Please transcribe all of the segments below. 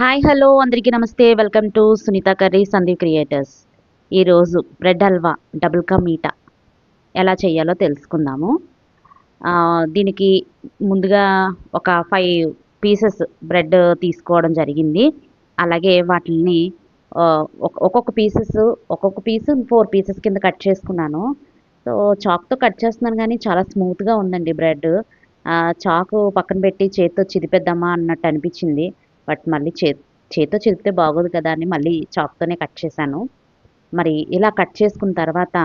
Hi hello అందరికీ నమస్తే. Welcome to Sunitha curry Sandeep creators. ఈరోజు బ్రెడ్ హల్వా డబుల్ కా మీటా ఎలా చేయాలో తెలుసుకుందాము. దీనికి ముందుగా ఒక ఫైవ్ పీసెస్ బ్రెడ్ తీసుకోవడం జరిగింది. అలాగే వాటిని ఒక్కొక్క పీసెస్ ఒక్కొక్క పీస్ ఫోర్ పీసెస్ కింద కట్ చేసుకున్నాను. సో చాక్తో కట్ చేస్తున్నాను కానీ చాలా స్మూత్గా ఉందండి బ్రెడ్. చాకు పక్కన పెట్టి చేతితో చిదిపేద్దామా అన్నట్టు అనిపించింది. బట్ మళ్ళీ చే చేతితో చిదిపితే బాగోదు కదా అని మళ్ళీ చాక్తోనే కట్ చేశాను. మరి ఇలా కట్ చేసుకున్న తర్వాత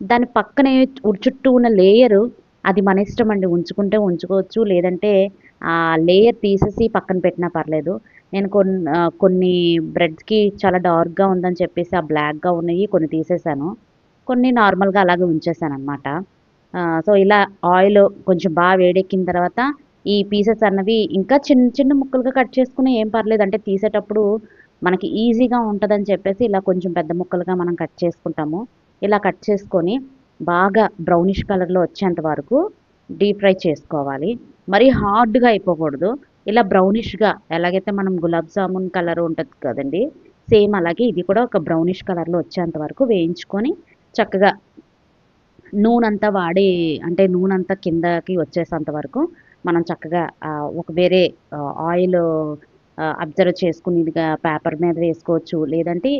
దాని పక్కనే చుట్టూ ఉన్న లేయరు అది మన ఇష్టం అండి. ఉంచుకుంటే ఉంచుకోవచ్చు లేదంటే ఆ లేయర్ తీసేసి పక్కన పెట్టినా పర్లేదు. నేను కొన్ని కొన్ని బ్రెడ్స్కి చాలా డార్క్గా ఉందని చెప్పేసి ఆ బ్లాక్గా ఉన్నాయి కొన్ని తీసేసాను కొన్ని నార్మల్గా అలాగే ఉంచేసాను అనమాట సో ఇలా ఆయిల్ కొంచెం బాగా వేడెక్కిన తర్వాత ఈ పీసెస్ అన్నవి ఇంకా చిన్న చిన్న ముక్కలుగా కట్ చేసుకుని ఏం పర్లేదు. అంటే తీసేటప్పుడు మనకి ఈజీగా ఉంటుందని చెప్పేసి ఇలా కొంచెం పెద్ద ముక్కలుగా మనం కట్ చేసుకుంటాము. ఇలా కట్ చేసుకొని బాగా బ్రౌనిష్ కలర్లో వచ్చేంత వరకు డీప్ ఫ్రై చేసుకోవాలి. మరీ హార్డ్గా అయిపోకూడదు. ఇలా బ్రౌనిష్గా ఎలాగైతే మనం గులాబ్ జామున్ కలర్ ఉంటుంది కదండి సేమ్ అలాగే ఇది కూడా ఒక బ్రౌనిష్ కలర్లో వచ్చేంత వరకు వేయించుకొని చక్కగా నూనె అంతా వాడి అంటే నూనె అంతా కిందకి వచ్చేసేంత వరకు మనం చక్కగా ఒక వేరే ఆయిల్ అబ్జర్వ్ చేసుకునేదిగా పేపర్ మీద వేసుకోవచ్చు. లేదంటే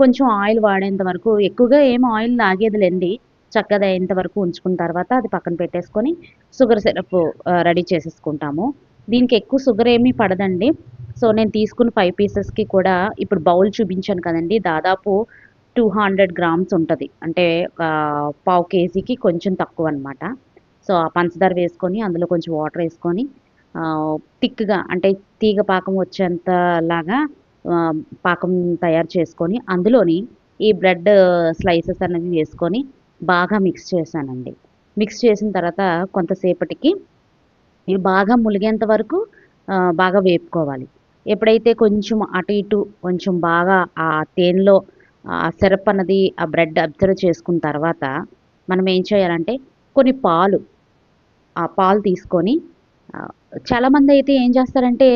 కొంచెం ఆయిల్ వాడేంత వరకు ఎక్కువగా ఏం ఆయిల్ లాగేదిలేండి. చక్కగా అయ్యేంత వరకు ఉంచుకున్న తర్వాత అది పక్కన పెట్టేసుకొని షుగర్ సిరప్ రెడీ చేసేసుకుంటాము. దీనికి ఎక్కువ షుగర్ ఏమీ పడదండి. సో నేను తీసుకున్న ఫైవ్ పీసెస్కి కూడా ఇప్పుడు బౌల్ చూపించాను కదండి. దాదాపు టూ హండ్రెడ్ గ్రామ్స్ ఉంటుంది. అంటే పావు కేజీకి కొంచెం తక్కువ అనమాట సో ఆ పంచదార వేసుకొని అందులో కొంచెం వాటర్ వేసుకొని థిక్గా అంటే తీగ పాకం వచ్చేంత లాగా పాకం తయారు చేసుకొని అందులోని ఈ బ్రెడ్ స్లైసెస్ అనేవి వేసుకొని బాగా మిక్స్ చేశానండి. మిక్స్ చేసిన తర్వాత కొంతసేపటికి ఇవి బాగా ములిగేంత వరకు బాగా వేపుకోవాలి. ఎప్పుడైతే కొంచెం అటు ఇటు కొంచెం బాగా ఆ తేనెలో ఆ సిరప్ అన్నది ఆ బ్రెడ్ అబ్జర్వ్ చేసుకున్న తర్వాత మనం ఏం చేయాలంటే కొన్ని పాలు పాలు తీసుకొని చాలామంది అయితే ఏం చేస్తారంటే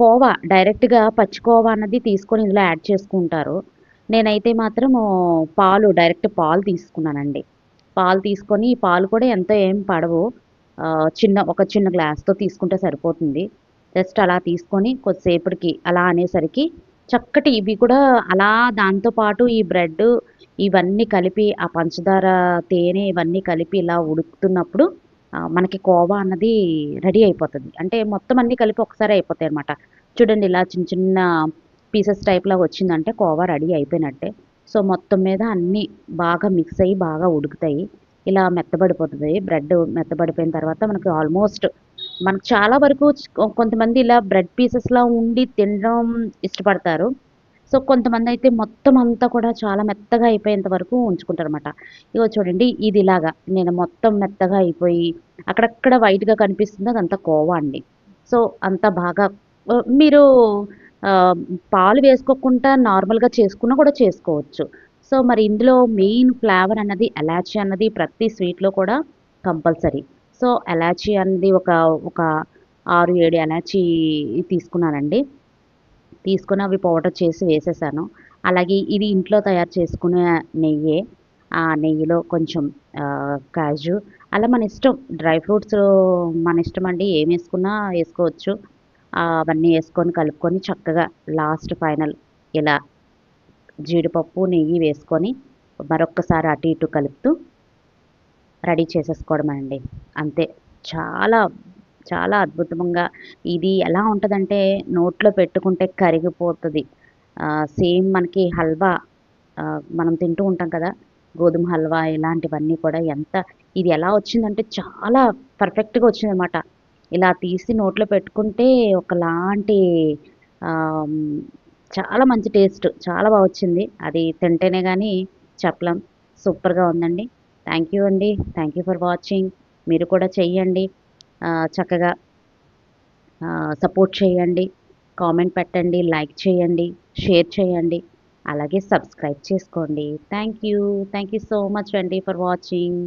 కోవా డైరెక్ట్గా పచ్చికోవా అన్నది తీసుకొని ఇందులో యాడ్ చేసుకుంటారు. నేనైతే మాత్రం పాలు డైరెక్ట్ పాలు తీసుకున్నానండి. పాలు తీసుకొని ఈ పాలు కూడా ఎంతో ఏం పడవు. చిన్న ఒక చిన్న గ్లాస్తో తీసుకుంటే సరిపోతుంది. జస్ట్ అలా తీసుకొని కొద్దిసేపటికి అలా అనేసరికి చక్కటి ఇవి కూడా అలా దాంతో పాటు ఈ బ్రెడ్ ఇవన్నీ కలిపి ఆ పంచదార తేనె ఇవన్నీ కలిపి ఇలా ఉడుకుతున్నప్పుడు మనకి కోవా అన్నది రెడీ అయిపోతుంది. అంటే మొత్తం అన్నీ కలిపి ఒకసారి అయిపోతాయి అనమాట చూడండి ఇలా చిన్న చిన్న పీసెస్ టైప్లో వచ్చిందంటే కోవా రెడీ అయిపోయినట్టే. సో మొత్తం మీద అన్నీ బాగా మిక్స్ అయ్యి బాగా ఉడుకుతాయి. ఇలా మెత్తబడిపోతుంది. బ్రెడ్ మెత్తబడిపోయిన తర్వాత మనకి ఆల్మోస్ట్ మనకు చాలా వరకు కొంతమంది ఇలా బ్రెడ్ పీసెస్లా ఉండి తినడం ఇష్టపడతారు. సో కొంతమంది అయితే మొత్తం అంతా కూడా చాలా మెత్తగా అయిపోయేంత వరకు ఉంచుకుంటారు అనమాట ఇగో చూడండి ఇది ఇలాగా. నేను మొత్తం మెత్తగా అయిపోయి అక్కడక్కడ వైట్గా కనిపిస్తుంది అదంతా కోవా అండి. సో అంత బాగా మీరు పాలు వేసుకోకుండా నార్మల్గా చేసుకున్నా కూడా చేసుకోవచ్చు. సో మరి ఇందులో మెయిన్ ఫ్లేవర్ అన్నది ఎలాచీ అన్నది ప్రతి స్వీట్లో కూడా కంపల్సరీ. సో ఎలాచీ అన్నది ఒక ఒక ఆరు ఏడు ఎలాచీ తీసుకున్నానండి. తీసుకొని అవి పౌడర్ చేసి వేసేసాను. అలాగే ఇది ఇంట్లో తయారు చేసుకునే నెయ్యే ఆ నెయ్యిలో కొంచెం కాజు. అలా మన ఇష్టం డ్రై ఫ్రూట్స్ మన ఇష్టం అండి. ఏం వేసుకున్నా వేసుకోవచ్చు. అవన్నీ వేసుకొని కలుపుకొని చక్కగా లాస్ట్ ఫైనల్ ఇలా జీడిపప్పు నెయ్యి వేసుకొని మరొక్కసారి అటు ఇటు కలుపుతూ రెడీ చేసేసుకోవడం అండి. అంతే. చాలా చాలా అద్భుతంగా. ఇది ఎలా ఉంటుందంటే నోట్లో పెట్టుకుంటే కరిగిపోతుంది. సేమ్ మనకి హల్వా మనం తింటూ ఉంటాం కదా గోధుమ హల్వా ఇలాంటివన్నీ కూడా ఎంత ఇది ఎలా వచ్చిందంటే చాలా పర్ఫెక్ట్గా వచ్చిందనమాట ఇలా తీసి నోట్లో పెట్టుకుంటే ఒకలాంటి చాలా మంచి టేస్ట్ చాలా బాగా వచ్చింది. అది తింటేనే కానీ చెప్పలేం. సూపర్గా ఉందండి. థ్యాంక్ యూ అండి. Thank you for watching. మీరు కూడా చెయ్యండి. చక్కగా సపోర్ట్ చేయండి కామెంట్ పెట్టండి లైక్ చేయండి షేర్ చేయండి అలాగే సబ్స్క్రైబ్ చేసుకోండి. Thank you thank you so much అండి ఫర్ వాచింగ్